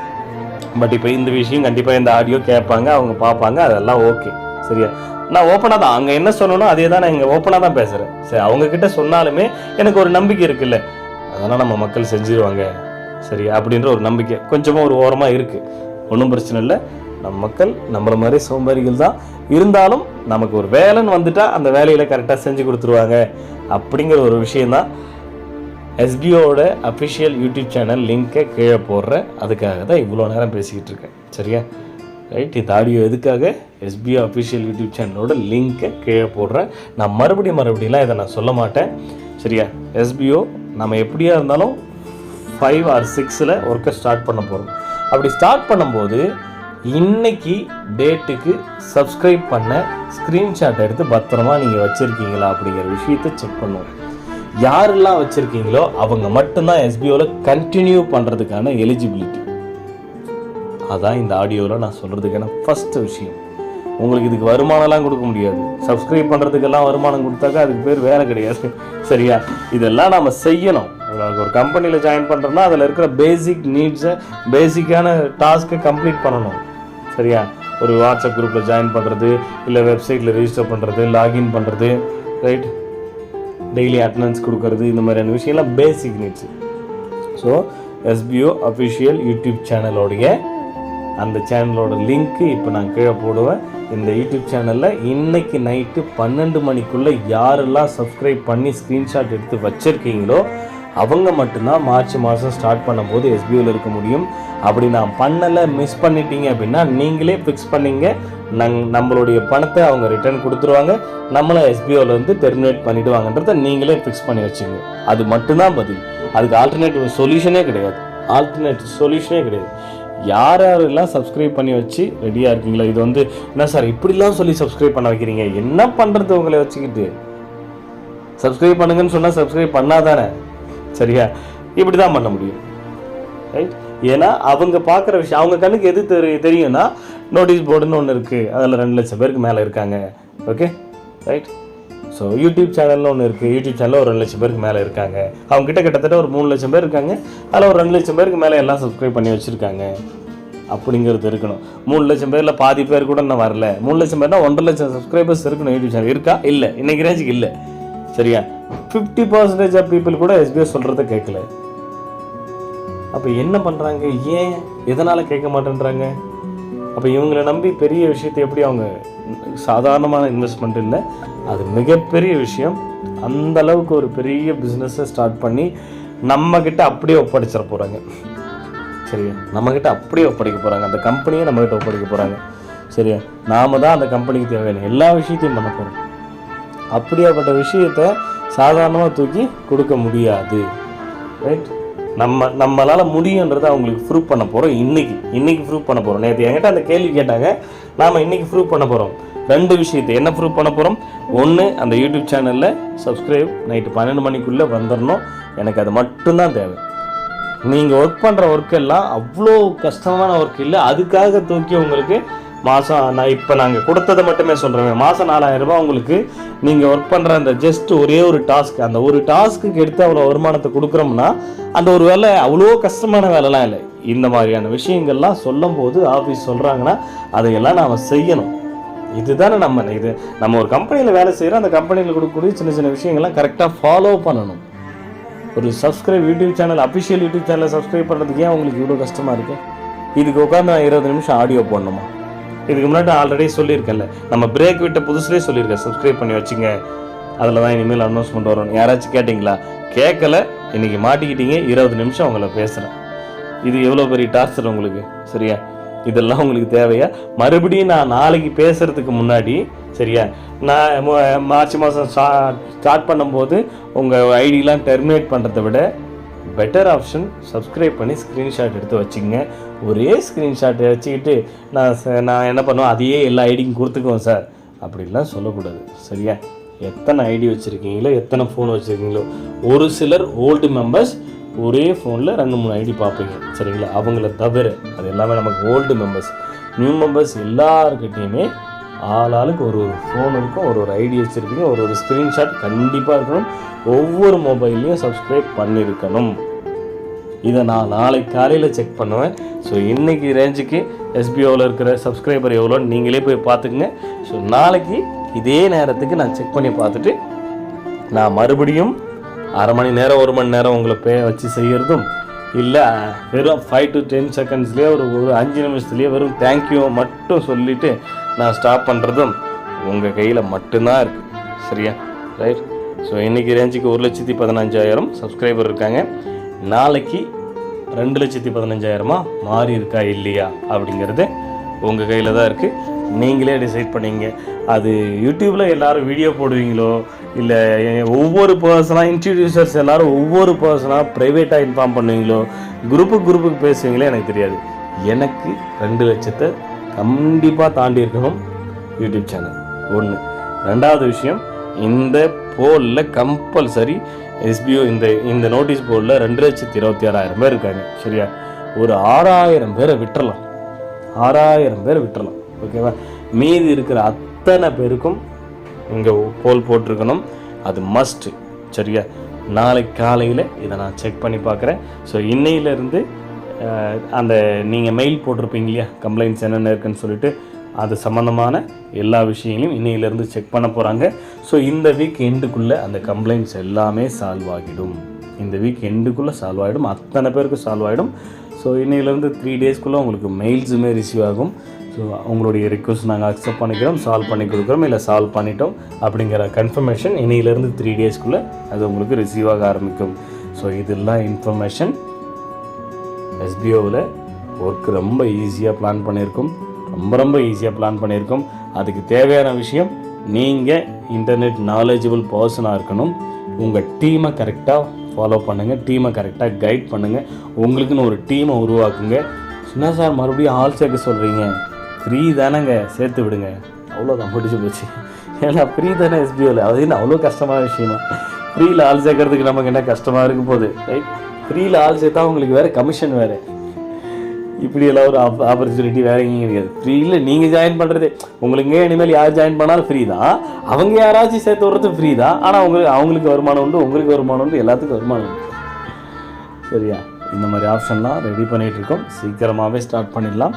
பட் இப்போ இந்த விஷயம் கண்டிப்பாக இந்த ஆடியோ கேட்பாங்க அவங்க பார்ப்பாங்க அதெல்லாம் ஓகே சரியா? நான் ஓப்பனாக தான் அங்கே என்ன சொல்லணும் அதே தான் நான் இங்கே ஓப்பனாக தான் பேசுகிறேன் சரி அவங்கக்கிட்ட சொன்னாலுமே எனக்கு ஒரு நம்பிக்கை இருக்குல்ல. அதெல்லாம் நம்ம மக்கள் செஞ்சிருவாங்க. சரி அப்படின்ற ஒரு நம்பிக்கை கொஞ்சமாக ஒரு ஓரமாக இருக்குது ஒன்றும் பிரச்சனை இல்லை. நம்ம மக்கள் நம்மள மாதிரி சோம்பேறிகள் தான். இருந்தாலும் நமக்கு ஒரு வேலைன்னு வந்துட்டால் அந்த வேலையில் கரெக்டாக செஞ்சு கொடுத்துருவாங்க. அப்படிங்கிற ஒரு விஷயந்தான் எஸ்பிஓட அஃபிஷியல் யூடியூப் சேனல் லிங்க்கை கீழே போடுறேன். அதுக்காக தான் இவ்வளோ நேரம் பேசிக்கிட்டு இருக்கேன். சரியா? ரைட் இது ஆடியோ எதுக்காக? எஸ்பிஓ அஃபிஷியல் யூடியூப் சேனலோட லிங்க்கை கீழே போடுறேன். நான் மறுபடியும் மறுபடியெலாம் இதை நான் சொல்ல மாட்டேன். சரியா? எஸ்பிஓ நம்ம எப்படியா இருந்தாலும் ஃபைவ் ஆர் சிக்ஸில் ஒர்க்கை ஸ்டார்ட் பண்ண போகிறோம் அப்படி ஸ்டார்ட் பண்ணும்போது இன்னைக்கு டேட்டுக்கு சப்ஸ்கிரைப் பண்ண ஸ்க்ரீன்ஷாட் எடுத்து பத்திரமா நீங்கள் வச்சுருக்கீங்களா அப்படிங்கிற விஷயத்தை செக் பண்ணுவோம். யாரெல்லாம் வச்சுருக்கீங்களோ அவங்க மட்டும்தான் எஸ்பிஓவில் கண்டினியூ பண்ணுறதுக்கான எலிஜிபிலிட்டி அதான் இந்த ஆடியோவில் நான் சொல்கிறதுக்கான ஃபஸ்ட்டு விஷயம். உங்களுக்கு இதுக்கு வருமானம்லாம் கொடுக்க முடியாது. சப்ஸ்கிரைப் பண்ணுறதுக்கெல்லாம் வருமானம் கொடுத்தாக்கா அதுக்கு பேர் வேலை கிடையாது. சரியா? இதெல்லாம் நம்ம செய்யணும். ஒரு- ஒரு கம்பெனியில் ஜாயின் பண்ணுறோம்னா அதில் இருக்கிற பேசிக் நீட்ஸை பேசிக்கான டாஸ்க்கை கம்ப்ளீட் பண்ணணும். சரியா? ஒரு வாட்ஸ்அப் குரூப்பில் ஜாயின் பண்ணுறது இல்லை வெப்சைட்டில் ரிஜிஸ்டர் பண்ணுறது லாகின் பண்ணுறது ரைட் டெய்லி அட்டண்டன்ஸ் கொடுக்கறது இந்த மாதிரியான விஷயம்லாம் basic needs so SPO official YouTube சேனலோடைய அந்த சேனலோட லிங்க்கு இப்போ நான் கீழே போடுவேன். இந்த யூடியூப் சேனலில் இன்னைக்கு நைட்டு பன்னெண்டு மணிக்குள்ளே யாரெல்லாம் சப்ஸ்கிரைப் பண்ணி ஸ்க்ரீன்ஷாட் எடுத்து வச்சுருக்கீங்களோ அவங்க மட்டும்தான் மார்ச் மாதம் ஸ்டார்ட் பண்ணும்போது எஸ்பியூவில் இருக்க முடியும். அப்படி நான் பண்ணலை மிஸ் பண்ணிட்டீங்க அப்படின்னா நீங்களே ஃபிக்ஸ் பண்ணிங்க. நங் நம்மளுடைய பணத்தை அவங்க ரிட்டர்ன் கொடுத்துருவாங்க. நம்மளை எஸ்பிஓலேருந்து டெர்மினேட் பண்ணிவிடுவாங்கன்றத நீங்களே ஃபிக்ஸ் பண்ணி வச்சுங்க. அது மட்டும்தான் பதில். அதுக்கு ஆல்டர்னேட்டிவ் சொல்யூஷனே கிடையாது. ஆல்டர்னேட்டிவ் சொல்யூஷனே கிடையாது. யார் யாரெல்லாம் சப்ஸ்கிரைப் பண்ணி வச்சு ரெடியாக இருக்கீங்களா இது வந்து என்ன சார் இப்படிலாம் சொல்லி சப்ஸ்கிரைப் பண்ண வைக்கிறீங்க? என்ன பண்ணுறது உங்களை வச்சுக்கிட்டு? சப்ஸ்கிரைப் பண்ணுங்கன்னு சொன்னால் சப்ஸ்கிரைப் பண்ணாதானே? சரியா? இப்படி தான் பண்ண முடியும். ரைட் ஏன்னா அவங்க பார்க்குற விஷயம் அவங்க கண்ணுக்கு எது தெரி தெரியும்னா நோட்டீஸ் போர்டுன்னு ஒன்று இருக்குது அதில் ரெண்டு லட்சம் பேருக்கு மேலே இருக்காங்க. ஓகே ரைட் ஸோ யூடியூப் சேனல்னு ஒன்று இருக்குது யூடியூப் சேனலில் ஒரு ரெண்டு லட்சம் பேருக்கு மேலே இருக்காங்க. அவங்க கிட்ட கிட்டத்தட்ட ஒரு மூணு லட்சம் பேர் இருக்காங்க. அதில் ஒரு ரெண்டு லட்சம் பேருக்கு மேலே எல்லாம் சப்ஸ்கிரைப் பண்ணி வச்சுருக்காங்க. அப்படிங்கிறது இருக்கணும். மூணு லட்சம் பேரில் பாதி பேர் கூட இன்னும் வரல. மூணு லட்சம் பேர்னா ஒன்றரை லட்சம் சப்ஸ்கிரைபர்ஸ் இருக்கணும். யூடியூப் சேனல் இருக்கா? இல்லை. இன்னைக்கு ரேஞ்சுக்கு இல்லை. சரியா? ஃபிஃப்டி பர்சன்டேஜ் ஆஃப் பீப்புள் கூட எஸ்பிஎஸ் சொல்கிறத கேட்கல. அப்போ என்ன பண்ணுறாங்க ஏன்? எதனால் கேட்க மாட்டேன்றாங்க? அப்போ இவங்களை நம்பி பெரிய விஷயத்தை எப்படி அவங்க சாதாரணமான இன்வெஸ்ட்மெண்ட் இல்லை அது மிகப்பெரிய விஷயம். அந்த அளவுக்கு ஒரு பெரிய பிஸ்னஸை ஸ்டார்ட் பண்ணி நம்மக்கிட்ட அப்படியே ஒப்படைச்சிட போகிறாங்க சரியா? நம்மக்கிட்ட அப்படியே ஒப்படைக்க போகிறாங்க அந்த கம்பெனியை நம்மக்கிட்ட ஒப்படைக்க போகிறாங்க சரியா? நாம தான் அந்த கம்பெனிக்கு தேவையான எல்லா விஷயத்தையும் பண்ண போகிறோம் அப்படியாப்பட்ட விஷயத்தை சாதாரணமாக தூக்கி கொடுக்க முடியாது. ரைட் நம்ம நம்மளால் முடியுன்றதை அவங்களுக்கு ப்ரூவ் பண்ண போகிறோம் இன்றைக்கி இன்றைக்கி ப்ரூவ் பண்ண போகிறோம் நேற்று என்கிட்ட அந்த கேள்வி கேட்டாங்க. நாம் இன்னைக்கு ப்ரூவ் பண்ண போகிறோம் ரெண்டு விஷயத்தை என்ன ப்ரூவ் பண்ண போகிறோம் ஒன்று அந்த யூடியூப் சேனலில் சப்ஸ்கிரைப் நைட்டு பன்னெண்டு மணிக்குள்ளே வந்துடணும் எனக்கு அது மட்டும்தான் தேவை. நீங்கள் ஒர்க் பண்ணுற ஒர்க்கெல்லாம் அவ்வளோ கஷ்டமான ஒர்க் இல்லை. அதுக்காக தூக்கி உங்களுக்கு மாதம் நான் இப்போ நாங்கள் கொடுத்ததை மட்டுமே சொல்கிறேன் மாதம் நாலாயிரம் ரூபாய் உங்களுக்கு நீங்கள் ஒர்க் பண்ணுற அந்த ஜஸ்ட் ஒரே ஒரு டாஸ்க் அந்த ஒரு டாஸ்க்குக்கு எடுத்து அவ்வளோ வருமானத்தை கொடுக்குறோம்னா அந்த ஒரு வேலை அவ்வளோ கஷ்டமான வேலைலாம் இல்லை. இந்த மாதிரியான விஷயங்கள்லாம் சொல்லும் போது ஆஃபீஸ் சொல்கிறாங்கன்னா அதையெல்லாம் நாம் செய்யணும். இதுதானே நம்ம இது. நம்ம ஒரு கம்பெனியில் வேலை செய்கிறோம் அந்த கம்பெனியில் கொடுக்கக்கூடிய சின்ன சின்ன விஷயங்கள்லாம் கரெக்டாக ஃபாலோ பண்ணணும். ஒரு subscribe YouTube channel official YouTube சேனலை சப்ஸ்கிரைப் பண்ணுறதுக்கு ஏன் உங்களுக்கு இவ்வளோ கஷ்டமாக இருக்குது இதுக்கு உட்காந்து நான் இருபது நிமிஷம் ஆடியோ போடணுமா? இதுக்கு முன்னாடி ஆல்ரெடி சொல்லியிருக்கேன்ல. நம்ம பிரேக் விட்ட புதுசுலேயே சொல்லியிருக்கேன். சப்ஸ்கிரைப் பண்ணி வச்சுங்க. அதில் தான் இனிமேல் அனௌன்ஸ்மெண்ட் வரும். யாராச்சும் கேட்டிங்களா? கேட்கல இன்றைக்கி மாட்டிக்கிட்டீங்க. இருபது நிமிஷம் உங்களை பேசுகிறேன் இது எவ்வளோ பெரிய டார்ச்சர் உங்களுக்கு? சரியா? இதெல்லாம் உங்களுக்கு தேவையா? மறுபடியும் நான் நாளைக்கு பேசுகிறதுக்கு முன்னாடி சரியா? நான் மார்ச் மாதம் ஸ்டார்ட் பண்ணும்போது உங்கள் ஐடிலாம் டெர்மினேட் பண்ணுறத விட பெட்டர் ஆப்ஷன் சப்ஸ்கிரைப் பண்ணி ஸ்க்ரீன்ஷாட் எடுத்து வச்சுங்க. ஒரே ஸ்க்ரீன்ஷாட் வச்சுக்கிட்டு நான் ச- நான் என்ன பண்ணுவேன்? அதையே எல்லா ஐடிக்கும் கொடுத்துக்குவேன் சார் அப்படின்லாம் சொல்லக்கூடாது. சரியா? எத்தனை ஐடி வச்சுருக்கீங்களோ எத்தனை ஃபோன் வச்சுருக்கீங்களோ ஒரு சிலர் ஓல்டு மெம்பர்ஸ் ஒரே ஃபோனில் ரெண்டு மூணு ஐடி பார்ப்பீங்க. சரிங்களா? அவங்கள தவிர அது எல்லாமே நமக்கு ஓல்டு மெம்பர்ஸ் நியூ மெம்பர்ஸ் எல்லாருக்கிட்டேயுமே ஆள் ஆளுக்கு ஒரு ஒரு ஃபோன் இருக்கும் ஒரு ஒரு ஐடி வச்சுருப்பீங்க ஒரு ஒரு ஸ்க்ரீன்ஷாட் கண்டிப்பாக இருக்கணும். ஒவ்வொரு மொபைல்லையும் சப்ஸ்கிரைப் பண்ணியிருக்கணும் இதை நான் நாளைக்கு காலையில் செக் பண்ணுவேன். ஸோ இன்றைக்கி ரேஞ்சுக்கு எஸ்பிஓவில் இருக்கிற சப்ஸ்கிரைபர் எவ்வளோன்னு நீங்களே போய் பார்த்துக்குங்க. ஸோ நாளைக்கு இதே நேரத்துக்கு நான் செக் பண்ணி பார்த்துட்டு நான் மறுபடியும் அரை மணி நேரம் ஒரு மணி நேரம் உங்களை பே வச்சு செய்கிறதும் இல்லை வெறும் ஃபைவ் டு டென் செகண்ட்ஸ்லேயே ஒரு ஒரு அஞ்சு நிமிஷத்துலேயே வெறும் தேங்க்யூ மட்டும் சொல்லிவிட்டு நான் ஸ்டாப் பண்ணுறதும் உங்கள் கையில் மட்டும்தான் இருக்குது சரியா? ரைட் ஸோ இன்றைக்கி ரேஞ்சுக்கு ஒரு லட்சத்தி பதினஞ்சாயிரம் சப்ஸ்கிரைபர் இருக்காங்க. நாளைக்கு ரெண்டு லட்சத்தி பதினஞ்சாயிரமா மாறி இருக்கா இல்லையா அப்படிங்கிறது உங்கள் கையில் தான் இருக்குது நீங்களே டிசைட் பண்ணீங்க. அது யூடியூப்பில் எல்லோரும் வீடியோ போடுவீங்களோ? இல்லை ஒவ்வொரு பர்சனாக இன்ட்ரடியூசர்ஸ் எல்லோரும் ஒவ்வொரு பர்சனாக ப்ரைவேட்டாக இன்ஃபார்ம் பண்ணுவீங்களோ? குரூப்பு குரூப்புக்கு பேசுவீங்களே எனக்கு தெரியாது. எனக்கு ரெண்டு லட்சத்தை கண்டிப்பாக தாண்டி இருக்கணும் யூடியூப் சேனல் ஒன்று ரெண்டாவது விஷயம் இந்த போலில் கம்பல்சரி எஸ்பிஓ இந்த இந்த நோட்டீஸ் போர்டில் ரெண்டு லட்சத்தி இருபத்தி ஆறாயிரம் பேர் இருக்காங்க சரியா? ஒரு ஆறாயிரம் பேரை விட்டுறலாம். ஆறாயிரம் பேரை விட்டுறலாம் ஓகேவா? மீதி இருக்கிற அத்தனை பேருக்கும் இங்கே போல் போட்டிருக்கணும். அது மஸ்ட் சரியா? நாளைக்கு காலையில் இதை நான் செக் பண்ணி பார்க்குறேன். ஸோ இன்னையிலேருந்து அந்த நீங்கள் மெயில் போட்டிருப்பீங்க இல்லையா? கம்ப்ளைண்ட்ஸ் என்னென்ன இருக்குன்னு சொல்லிட்டு அது சம்மந்தமான எல்லா விஷயங்களையும் இன்னையிலேருந்து செக் பண்ண போகிறாங்க ஸோ இந்த வீக் எண்டுக்குள்ளே அந்த கம்ப்ளைண்ட்ஸ் எல்லாமே சால்வ் ஆகிடும். இந்த வீக் எண்டுக்குள்ளே சால்வ் ஆகிடும். அத்தனை பேருக்கு சால்வ் ஆகிடும். ஸோ இன்னையிலேருந்து த்ரீ டேஸ்க்குள்ளே உங்களுக்கு மெயில்ஸுமே ரிசீவ் ஆகும். ஸோ உங்களுடைய ரிக்வஸ்ட் நாங்கள் அக்செப்ட் பண்ணிக்கிறோம் சால்வ் பண்ணி கொடுக்குறோம் இல்லை சால்வ் பண்ணிட்டோம் அப்படிங்கிற கன்ஃபர்மேஷன் இன்னையிலேருந்து த்ரீ டேஸ்க்குள்ளே அது உங்களுக்கு ரிசீவ் ஆக ஆரம்பிக்கும். ஸோ இதெல்லாம் இன்ஃபர்மேஷன் எஸ்பிஓவில் ஒர்க் ரொம்ப ஈஸியாக பிளான் பண்ணியிருக்கோம். ரொம்ப ரொம்ப ஈஸியாக பிளான் பண்ணியிருக்கோம். அதுக்கு தேவையான விஷயம் நீங்கள் இன்டர்நெட் நாலேஜபிள் பர்சனாக இருக்கணும். உங்கள் டீமை கரெக்டாக ஃபாலோ பண்ணுங்கள் டீமை கரெக்டாக கைட் பண்ணுங்கள் உங்களுக்குன்னு ஒரு டீமை உருவாக்குங்க. என்ன சார் மறுபடியும் ஆள் சேர்க்க சொல்கிறீங்க ஃப்ரீ தானேங்க சேர்த்து விடுங்க. அவ்வளோதான் முடிச்சு போச்சு. ஏன்னா ஃப்ரீ தானே எஸ்பிஓவில் அது என்ன அவ்வளோ கஷ்டமான விஷயமா? ஃப்ரீயில் ஆள் சேர்க்கறதுக்கு நமக்கு என்ன கஷ்டமாக இருக்க போகுது? ரைட் ஃப்ரீயில் ஆள் சேர்த்தா உங்களுக்கு வேறு கமிஷன் வேறு. இப்படி எல்லாம் ஒரு ஆப்பர்ச்சுனிட்டி வேற எங்கேயும் கிடையாது. ஃப்ரீயில் நீங்கள் ஜாயின் பண்ணுறது உங்களுக்கு இனிமேல் யார் ஜாயின் பண்ணாலும் ஃப்ரீ தான். அவங்க யாராச்சும் சேர்த்து விட்றது ஃப்ரீ தான். ஆனால் அவங்களுக்கு அவங்களுக்கு வருமானம் உண்டு உங்களுக்கு வருமானம் உண்டு எல்லாத்துக்கும் வருமானம் உண்டு. சரியா? இந்த மாதிரி ஆப்ஷன்லாம் ரெடி பண்ணிகிட்டு இருக்கோம் சீக்கிரமாகவே ஸ்டார்ட் பண்ணிடலாம்.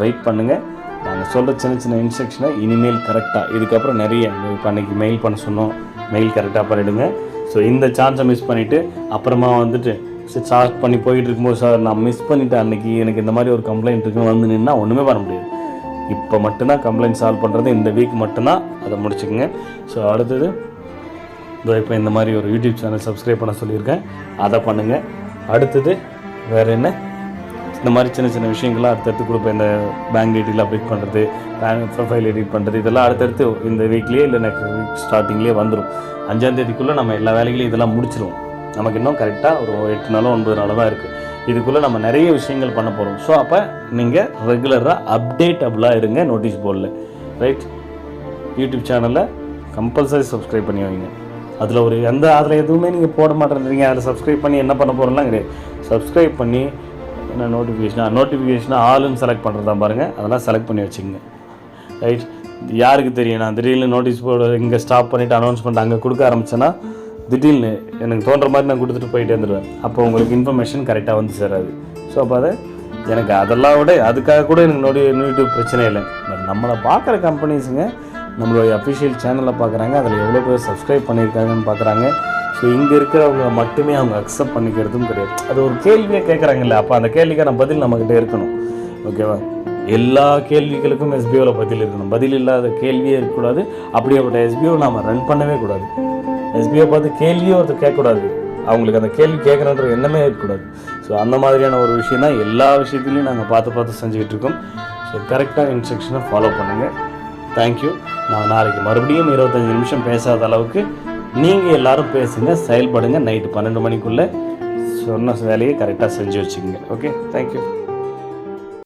வெயிட் பண்ணுங்கள் நாங்கள் சொல்கிற சின்ன சின்ன இன்ஸ்ட்ரக்ஷனை இனிமேல் கரெக்டாக இதுக்கப்புறம் நிறைய இப்போ அன்னைக்கு மெயில் பண்ண சொன்னோம். மெயில் கரெக்டாக பண்ணிவிடுங்க ஸோ இந்த சான்ஸை மிஸ் பண்ணிவிட்டு அப்புறமா வந்துட்டு ஸ்டார்ட் பண்ணி போயிட்டு இருக்கும்போது சார் நான் மிஸ் பண்ணிட்டேன் அன்னைக்கு. எனக்கு இந்த மாதிரி ஒரு கம்ப்ளைண்ட் இருக்குன்னு வந்து நின்னா ஒன்றுமே பண்ண முடியாது. இப்போ மட்டும்தான் கம்ப்ளைண்ட் சால்வ் பண்ணுறது இந்த வீக் மட்டும்தான் அதை முடிச்சுக்கோங்க. ஸோ அடுத்தது இதோ இப்போ இந்த மாதிரி ஒரு யூடியூப் சேனல் சப்ஸ்கிரைப் பண்ண சொல்லியிருக்கேன். அதை பண்ணுங்கள் அடுத்தது வேறு என்ன? இந்த மாதிரி சின்ன சின்ன விஷயங்கள்லாம் அடுத்தடுத்து கொடுப்பேன். இந்த பேங்க் டீட்டெயில் அப்டேட் பண்ணுறது பேங்க் ப்ரொஃபைல் எடிட் பண்ணுறது இதெல்லாம் அடுத்தடுத்து இந்த வீக்லேயே இல்லை நெக்ஸ்ட் வீக் ஸ்டார்டிங்லேயே வந்துடும் அஞ்சாந்தேதிக்குள்ளே நம்ம எல்லா வேலைகளையும் இதெல்லாம் முடிச்சிருவோம். நமக்கு இன்னும் கரெக்டாக ஒரு எட்டு நாளோ ஒன்பது நாளோ தான் இருக்குது இதுக்குள்ளே நம்ம நிறைய விஷயங்கள் பண்ண போகிறோம் ஸோ அப்போ நீங்கள் ரெகுலராக அப்டேட்டபுளாக இருங்க நோட்டீஸ் போர்டில் ரைட் யூடியூப் சேனலில் கம்பல்சரி சப்ஸ்கிரைப் பண்ணி வைங்க. அதில் ஒரு எந்த அதில் எதுவுமே நீங்கள் போட மாட்டேன்றீங்க. அதில் சப்ஸ்கிரைப் பண்ணி என்ன பண்ண போகிறோம்லாம் கிடையாது. சப்ஸ்கிரைப் பண்ணி என்ன நோட்டிஃபிகேஷனா நோட்டிஃபிகேஷனாக ஆளுன்னு செலக்ட் பண்ணுறதா பாருங்கள் அதெல்லாம் செலக்ட் பண்ணி வச்சுங்க ரைட் யாருக்கு தெரியும்? நான் திடீர்னு நோட்டீஸ் போர்டு இங்கே ஸ்டாப் பண்ணிவிட்டு அனௌன்ஸ்மெண்ட் அங்கே கொடுக்க ஆரம்பிச்சேன்னா திடீர்னு எனக்கு தோன்ற மாதிரி நான் கொடுத்துட்டு போயிட்டே இருந்துருவேன். அப்போ உங்களுக்கு இன்ஃபர்மேஷன் கரெக்டாக வந்து சேராது. ஸோ அப்போ அதை எனக்கு அதெல்லாம் விட அதுக்காக கூட எனக்கு நோடி யூடியூப் பிரச்சனை இல்லை. பட் நம்மளை பார்க்குற கம்பெனிஸுங்க நம்மளுடைய அஃபிஷியல் சேனலில் பார்க்குறாங்க. அதில் எவ்வளோ பேர் சப்ஸ்கிரைப் பண்ணியிருக்காங்கன்னு பார்க்குறாங்க. ஸோ இங்கே இருக்கிறவங்க மட்டுமே அவங்க அக்செப்ட் பண்ணிக்கிறதும் கிடையாது. அது ஒரு கேள்வியை கேட்குறாங்கல்ல. அப்போ அந்த கேள்விக்கான பதில் நம்மக்கிட்ட இருக்கணும். ஓகேவா எல்லா கேள்விகளுக்கும் எஸ்பிஓவில் பதில் இருக்கணும். பதில் இல்லாத கேள்வியே இருக்கக்கூடாது. அப்படியேப்பட்ட எஸ்பிஓ நாம் ரன் பண்ணவே கூடாது. எஸ்பிஐ பார்த்து கேள்வியும் ஒருத்தர் கேட்கக்கூடாது. அவங்களுக்கு அந்த கேள்வி கேட்கணுன்ற எண்ணமே இருக்கக்கூடாது. ஸோ அந்த மாதிரியான ஒரு விஷயம் தான் எல்லா விஷயத்துலையும் நாங்கள் பார்த்து பார்த்து செஞ்சுக்கிட்டு இருக்கோம். ஸோ கரெக்டாக இன்ஸ்ட்ரக்ஷனை ஃபாலோ பண்ணுங்கள் தேங்க்யூ நான் நாளைக்கு மறுபடியும் இருபத்தஞ்சி நிமிஷம் பேசாத அளவுக்கு நீங்கள் எல்லோரும் பேசுங்க செயல்படுங்க. நைட்டு பன்னெண்டு மணிக்குள்ளே சொன்ன வேலையை கரெக்டாக செஞ்சு வச்சுக்கோங்க. Okay thank you